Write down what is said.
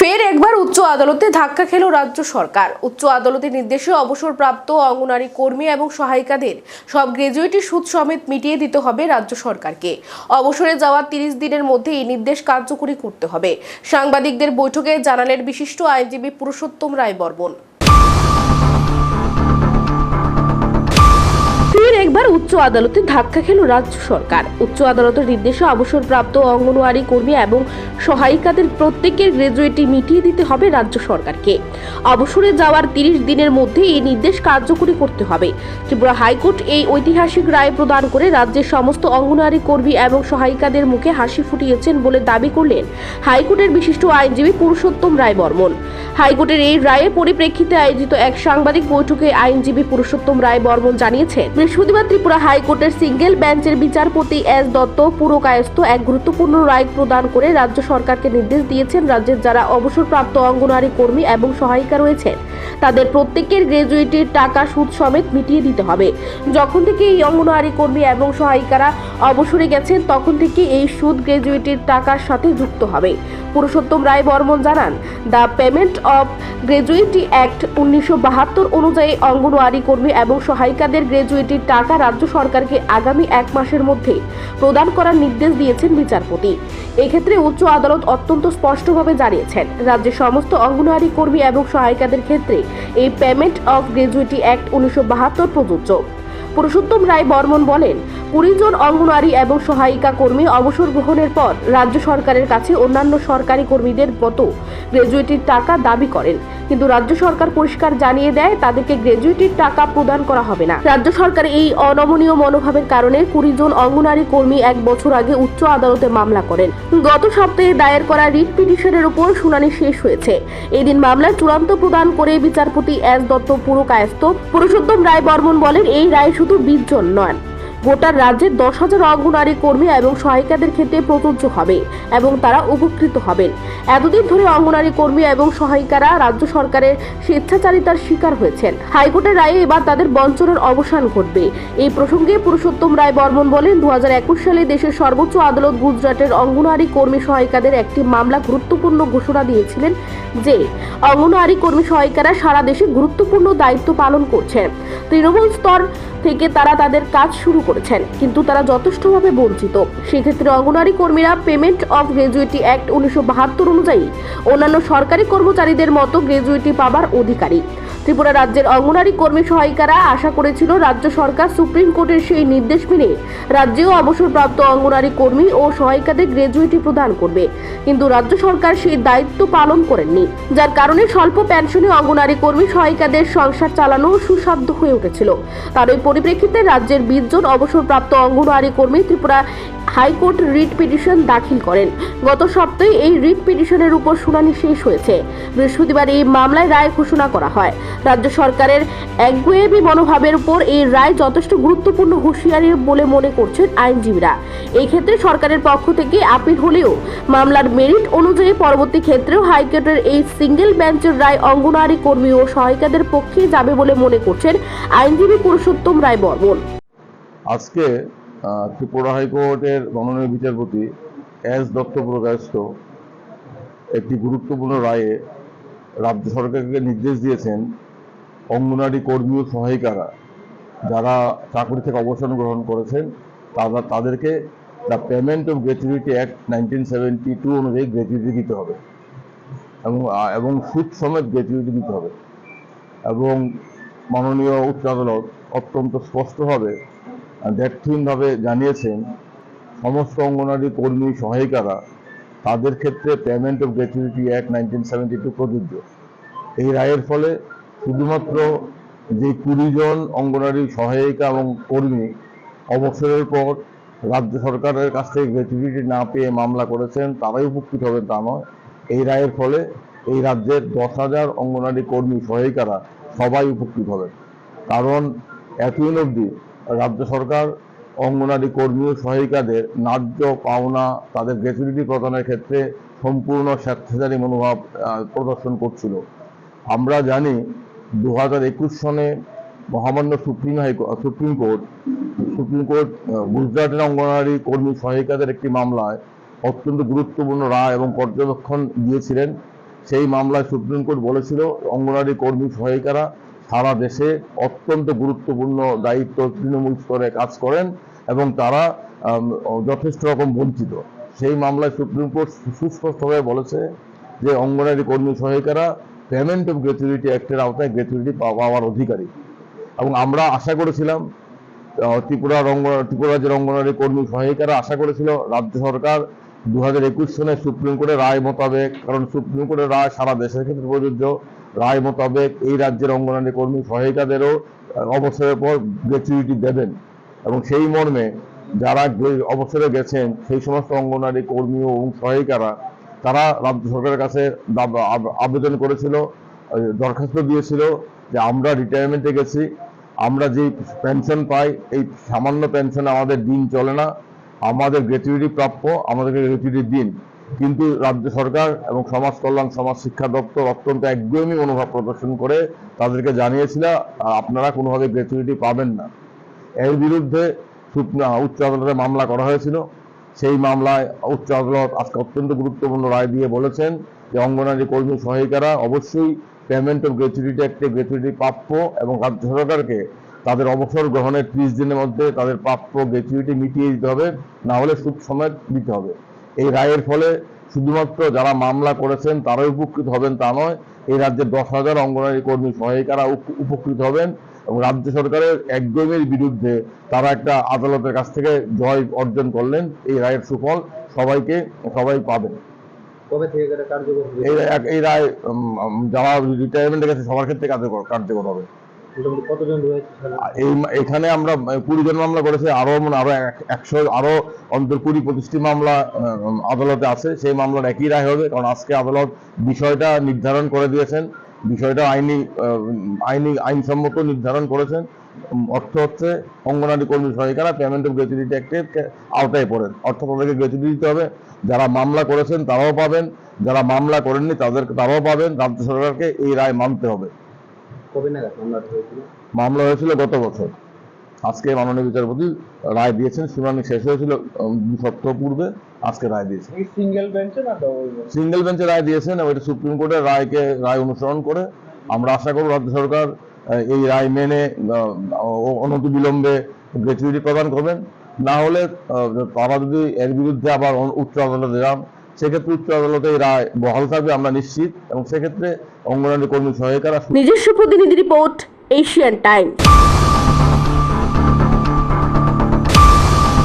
ফের একবার উচ্চ আদালতে ধাক্কা খেল রাজ্য সরকার। উচ্চ আদালতের নির্দেশে অবসরপ্রাপ্ত অঙ্গনারী কর্মী এবং সহায়িকাদের সব গ্র্যাজুয়েটি সুদ সমেত মিটিয়ে দিতে হবে রাজ্য সরকারকে। অবসরে যাওয়া তিরিশ দিনের মধ্যে এই নির্দেশ কার্যকরী করতে হবে। সাংবাদিকদের বৈঠকে জানালেন বিশিষ্ট আইনজীবী পুরুষোত্তম রায় বর্মন। ফের একবার উচ্চ আদালতে ধাক্কা খেল রাজ্য সরকার। উচ্চ আদালতের নির্দেশে অবসরপ্রাপ্ত অঙ্গনওয়াড়ি কর্মী এবং সহায়িকাদের প্রত্যেকের গ্র্যাজুয়েটি মিটিয়ে দিতে হবে রাজ্য সরকারকে। অবসরে যাওয়ার তিরিশ দিনের মধ্যে এই নির্দেশ কার্যকরী করতে হবে। ত্রিপুরা হাইকোর্ট এই ঐতিহাসিক রায় প্রদান করে রাজ্যের সমস্ত অঙ্গনওয়াড়ি কর্মী এবং সহায়িকাদের মুখে হাসি ফুটিয়েছেন বলে দাবি করলেন হাইকোর্টের বিশিষ্ট আইনজীবী পুরুষোত্তম রায় বর্মন হাইকোর্টের এই রায়ের পরিপ্রেক্ষিতে আয়োজিত এক সাংবাদিক বৈঠকে আইনজীবী পুরুষোত্তম রায় বর্মন জানিয়েছেন, বৃহস্পতিবার ত্রিপুরা হাইকোর্টের সিঙ্গেল বেঞ্চের বিচারপতি এস দত্ত পুরকায়স্থ এক গুরুত্বপূর্ণ রায় প্রদান করে রাজ্য সরকারকে নির্দেশ দিয়েছেন রাজ্যের যারা অবসরপ্রাপ্ত অঙ্গনওয়াড়ি কর্মী এবং সহায়িকা রয়েছেন তাদের প্রত্যেকের গ্র্যাজুয়েটির টাকা সুদ সমেত মিটিয়ে দিতে হবে। যখন থেকে এই অঙ্গনওয়াড়ি কর্মী এবং সহায়িকারা অবসরে গেছেন, তখন থেকে এই সুদ গ্র্যাজুয়েটির টাকার সাথে যুক্ত হবে। পুরুষোত্তম রায় বর্মন জানান, the payment of gratuity act উনিশশো বাহাত্তর অনুযায়ী অঙ্গনওয়াড়ি কর্মী এবং সহায়িকাদের গ্র্যাজুয়েটির টাকা রাজ্য সরকারকে আগামী এক মাসের মধ্যে প্রদান করার নির্দেশ দিয়েছেন বিচারপতি। এক্ষেত্রে উচ্চ আদালত অত্যন্ত স্পষ্টভাবে জানিয়েছেন, রাজ্যের সমস্ত অঙ্গনওয়াড়ি কর্মী এবং সহায়িকাদের ক্ষেত্রে এই পেমেন্ট অফ গ্র্যাজুয়েটি অ্যাক্ট উনিশশো বাহাত্তর প্রযোজ্য। পুরুষোত্তম রায় বর্মন বলেন কুড়ি জন অঙ্গনওয়াড়ি এবং সহায়িকা কর্মী অবসর গ্রহণের পর রাজ্য সরকারের কাছে অন্যান্য সরকারি কর্মীদের মতো গ্র্যাজুয়েটির টাকা দাবি করেন। কিন্তু রাজ্য সরকার পরিষ্কার জানিয়ে দেয়, তাদেরকে গ্র্যাজুয়েটির টাকা প্রদান করা হবে না। রাজ্য সরকার এই অনমনীয় মনোভাবের কারণে কুড়ি জন অঙ্গনওয়াড়ি কর্মী এক বছর আগে উচ্চ আদালতে মামলা করেন। গত সপ্তাহে দায়ের করা রিট পিটিশনের উপর শুনানি শেষ হয়েছে। এদিন মামলার চূড়ান্ত প্রদান করে বিচারপতি এস দত্ত পুরকায়স্ত পুরুষোত্তম রায় বর্মন বলেন, এই রায় শুধু বিশ জন নয়। গোটা রাজ্যের দশ হাজার অঙ্গনারী কর্মী এবং সহায়িকাদের ক্ষেত্রে প্রযোজ্য হবে এবং তারা উপকৃত হবেন। এতদিন ধরে অঙ্গনারী কর্মী এবং সহায়িকারা রাজ্য সরকারের স্বেচ্ছাচারিতার শিকার হয়েছেন। হাইকোর্টের রায়ে এবার তাদের বঞ্চনার অবসান ঘটবে। এই প্রসঙ্গে পুরুষোত্তম রায় বর্মন বলেন দু হাজার একুশ সালে দেশের সর্বোচ্চ আদালত গুজরাটের অঙ্গনওয়াড়ি কর্মী সহায়িকাদের একটি মামলা গুরুত্বপূর্ণ ঘোষণা দিয়েছিলেন যে অঙ্গনওয়াড়ি কর্মী সহায়িকারা সারা দেশে গুরুত্বপূর্ণ দায়িত্ব পালন করছেন। তৃণমূল স্তর থেকে তারা তাদের কাজ শুরু করেছেন। কিন্তু তারা যথেষ্টভাবে বঞ্চিত। সেক্ষেত্রে অঙ্গনওয়াড়ি কর্মীরা পেমেন্ট অফ গ্র্যাজুয়েটি অ্যাক্ট উনিশশো বাহাত্তর অনুযায়ী অন্যান্য সরকারি কর্মচারীদের মতো গ্র্যাজুয়েটি পাবার অধিকারী। ত্রিপুরা রাজ্যের অঙ্গনওয়াড়ি কর্মী সহায়িকারা আশা করেছিল রাজ্য সরকার সুপ্রিম কোর্টের সেই নির্দেশ মেনে রাজ্যেও অবসরপ্রাপ্ত অঙ্গনওয়াড়ি কর্মী ও সহায়িকাদের গ্র্যাজুয়েটি প্রদান করবে। কিন্তু রাজ্য সরকার সেই দায়িত্ব পালন করেননি, যার কারণে স্বল্প পেনশনে অঙ্গনওয়াড়ি কর্মী সহায়িকাদের সংসার চালানো সুসাধ্য হয়ে উঠেছিল। তার ওই পরিপ্রেক্ষিতে রাজ্যের বিশ জন অবসরপ্রাপ্ত অঙ্গনওয়াড়ি কর্মী ত্রিপুরা হাইকোর্ট রিট পিটিশন দাখিল করেন। গত সপ্তাহে এই রিট পিটিশনের উপর শুনানি শেষ হয়েছে। বৃহস্পতিবার এই মামলায় রায় ঘোষণা করা হয়। রাজ্য সরকারের একগুয়েবি মনোভাবের উপর এই রায় যথেষ্ট গুরুত্বপূর্ণ হুঁশিয়ারি বলে মনে করছেন আইনজীবীরা। এই ক্ষেত্রে সরকারের পক্ষ থেকে আপিল হলেও মামলার মেরিট অনুযায়ী পরবর্তী ক্ষেত্রেও হাইকোর্টের এই সিঙ্গেল বেঞ্চের রায় অঙ্গনওয়াড়ি কর্মী ও সহায়িকাদের পক্ষে যাবে বলে মনে করছেন আইনজীবী পুরুষোত্তম রায় বর্মন। আজকে ত্রিপুরা হাইকোর্টের মাননীয় বিচারপতি এস দত্ত প্রকাশিত একটি গুরুত্বপূর্ণ রায়ে রাজ্য সরকারকে নির্দেশ দিয়েছেন অঙ্গনারী কর্মী ও সহায়িকারা যারা চাকরি থেকে অবসর গ্রহণ করেছেন, তারা তাদেরকে the payment of gratuity act nineteen seventy two অনুযায়ী গ্র্যাচুইটি দিতে হবে এবং এবং সুদ সমেত গ্র্যাচুইটি দিতে হবে। এবং মাননীয় উচ্চ আদালত অত্যন্ত স্পষ্টভাবে দেখহীনভাবে জানিয়েছেন, সমস্ত অঙ্গনারী কর্মী, সহায়িকারা, তাদের ক্ষেত্রে payment of gratuity act nineteen seventy two প্রযোজ্য। এই রায়ের ফলে শুধুমাত্র যে কুড়ি জন অঙ্গনারী সহায়িকা এবং কর্মী অবসরের পর রাজ্য সরকারের কাছ থেকে গ্র্যাচুইটি না পেয়ে মামলা করেছেন, তারাই উপকৃত হবেন তা নয়। এই রায়ের ফলে এই রাজ্যের দশ হাজার অঙ্গনারী কর্মী সহায়িকারা সবাই উপকৃত হবেন। কারণ এতদিন অবধি রাজ্য সরকার, অঙ্গনারী কর্মী ও সহায়িকাদের ন্যায্য পাওনা, তাদের গ্র্যাচুইটি প্রদানের ক্ষেত্রে সম্পূর্ণ স্বেচ্ছাচারী মনোভাব প্রদর্শন করছিল। আমরা জানি দু হাজার একুশ সনে মহামান্য supreme high court supreme court supreme court গুজরাটের অঙ্গনারী কর্মী সহায়িকাদের একটি মামলায় অত্যন্ত গুরুত্বপূর্ণ রায় এবং পর্যবেক্ষণ দিয়েছিলেন। সেই মামলায় সুপ্রিম কোর্ট বলেছিল, অঙ্গনারী কর্মী সহায়িকারা সারা দেশে অত্যন্ত গুরুত্বপূর্ণ দায়িত্ব তৃণমূল স্তরে কাজ করেন এবং তারা যথেষ্ট রকম বঞ্চিত। সেই মামলায় সুপ্রিম কোর্ট সুস্পষ্টভাবে বলেছে যে অঙ্গনারী কর্মী সহায়িকারা পেমেন্ট অফ গ্র্যাচুইটি অ্যাক্টের আওতায় গ্র্যাচুইটি পাওয়ার অধিকারী। এবং আমরা আশা করেছিলাম আহ, ত্রিপুরা রঙ্গ ত্রিপুরা রাজ্যের অঙ্গনারী কর্মী সহায়িকারা আশা করেছিল রাজ্য সরকার দু একুশ সনে সুপ্রিম কোর্টের রায় মোতাবেক, কারণ সুপ্রিম কোর্টের রায় সারা দেশের ক্ষেত্রে প্রযোজ্য। রায় মোতাবেক এই রাজ্যের অঙ্গনারী কর্মী সহায়িকাদেরও অবসরের পর গ্র্যাচুইটি দেবেন। এবং সেই মর্মে যারা অবসরে গেছেন, সেই সমস্ত অঙ্গনারী কর্মী ও সহায়িকারা, তারা রাজ্য সরকারের কাছে আবেদন করেছিল দরখাস্ত দিয়েছিল যে আমরা রিটায়ারমেন্টে গেছি, আমরা যে পেনশন পাই, এই সামান্য পেনশনে আমাদের দিন চলে না। আমাদের গ্র্যাচুইটি প্রাপ্য, আমাদেরকে গ্র্যাচুইটি দিন। কিন্তু রাজ্য সরকার এবং সমাজ কল্যাণ, সমাজ শিক্ষা দপ্তর অত্যন্ত একদমই মনোভাব প্রদর্শন করে তাদেরকে জানিয়েছিল আপনারা কোনোভাবে গ্র্যাচুইটি পাবেন না। এর বিরুদ্ধে উচ্চ আদালতে মামলা করা হয়েছিল। সেই মামলায় উচ্চ আদালত আজকে অত্যন্ত গুরুত্বপূর্ণ রায় দিয়ে বলেছেন যে, অঙ্গনারী কর্মী সহায়িকারা অবশ্যই পেমেন্ট অফ গ্র্যাচুইটি অ্যাক্টে গ্র্যাচুইটি প্রাপ্য এবং রাজ্য সরকারকে তাদের অবসর গ্রহণের ত্রিশ দিনের মধ্যে তাদের প্রাপ্য গ্র্যাচুইটি মিটিয়ে দিতে হবে না হলে সুদ সমেত দিতে হবে। এই রায়ের ফলে শুধুমাত্র যারা মামলা করেছেন তারাই উপকৃত হবেন তা নয় এই রাজ্যের দশ হাজার অঙ্গনারী কর্মী সহায়িকারা উপ- উপকৃত হবেন এবং রাজ্য সরকারের একদমের বিরুদ্ধে তারা একটা আদালতের কাছ থেকে জয় অর্জন করলেন এই রায়ের সুফল সবাইকে সবাই পাবেন। এই রায়- যারা রিটায়ারমেন্টে গেছে সবার ক্ষেত্রে কার্যকর কার্যকর হবে। এই এখানে আমরা কুড়ি জন মামলা করেছে, আরও মানে আরও এক- একশো, আরও অন্তর কুড়ি পঁচিশটি মামলা আদালতে আছে, সেই মামলার একই রায় হবে, কারণ আজকে আদালত বিষয়টা নির্ধারণ করে দিয়েছেন, বিষয়টা আইনি আইনি, আইনসম্মত নির্ধারণ করেছেন অর্থ হচ্ছে অঙ্গনারী কর্মী সহায়িকারা পেমেন্ট অফ গ্র্যাচুইটি অ্যাক্টের আওতায় পড়েন অর্থাৎ তাদেরকে গ্র্যাচুইটি দিতে হবে, যারা মামলা করেছেন তারাও পাবেন, যারা মামলা করেননি তাদের তারাও পাবেন, রাজ্য সরকারকে এই রায় মানতে হবে। কবে নাগাদ মামলাটা হয়েছিল? মামলা হয়েছিল গত বছর। আজকে মাননীয় বিচারপতি রায় দিয়েছেন শুনানি শেষ হয়েছিল দু সপ্তাহ পূর্বে আজকে রায় দিয়েছেন। সিঙ্গেল বেঞ্চে না সিঙ্গেল বেঞ্চে রায় দিয়েছেন এবং এটা সুপ্রিম কোর্টের রায়কে রায় অনুসরণ করে আমরা আশা করব রাজ্য সরকার এই রায় মেনে অনতি বিলম্বে গ্র্যাচুইটি প্রদান করবেন। না হলে তারা যদি এর বিরুদ্ধে আবার উচ্চ আদালতে যান সেক্ষেত্রে উচ্চ আদালতে এই রায় বহাল থাকবে, আমরা নিশ্চিত। এবং সেক্ষেত্রে অঙ্গনারী কর্মী সহায়িকারা নিজস্ব প্রতিনিধি রিপোর্ট, এশিয়ান টাইমস।